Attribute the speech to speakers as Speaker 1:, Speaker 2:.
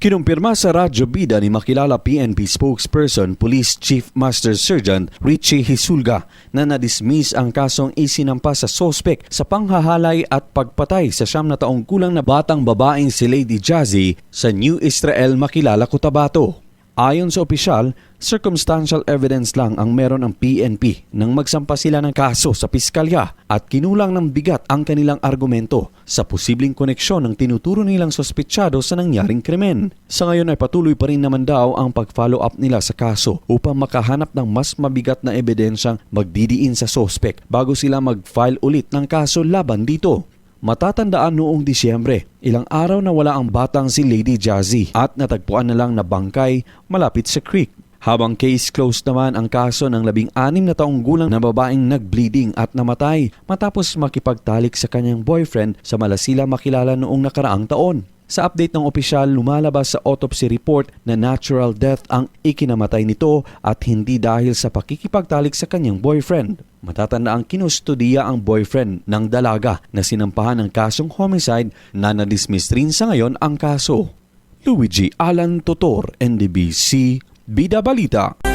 Speaker 1: Kinumpirma sa Radyo Bida ni makilala PNP spokesperson Police Chief Master Sergeant Richie Hisulga na nadismiss ang kasong isinampa sa sospek sa panghahalay at pagpatay sa siyam na taong kulang na batang babaeng si Lady Jazzy sa New Israel Makilala, Cotabato. Ayon sa opisyal, circumstantial evidence lang ang meron ng PNP nang magsampa sila ng kaso sa piskalya at kinulang ng bigat ang kanilang argumento sa posibleng koneksyon ng tinuturo nilang sospechado sa nangyaring krimen. Sa ngayon ay patuloy pa rin naman daw ang pag-follow up nila sa kaso upang makahanap ng mas mabigat na ebidensyang magdidiin sa sospek bago sila mag-file ulit ng kaso laban dito. Matatandaan noong Disyembre, ilang araw na wala ang batang si Lady Jazzy at natagpuan na lang na bangkay malapit sa creek. Habang case closed naman ang kaso ng labing anim na taong gulang na babaeng nag-bleeding at namatay matapos makipagtalik sa kanyang boyfriend sa Malasila makilala noong nakaraang taon. Sa update ng opisyal, lumalabas sa autopsy report na natural death ang ikinamatay nito at hindi dahil sa pakikipagtalik sa kanyang boyfriend. Matatanda ang kinustudiya ang boyfriend ng dalaga na sinampahan ng kasong homicide na na-dismiss rin sa ngayon ang kaso. Luigi Alan Totor, NDBC, Bida Balita.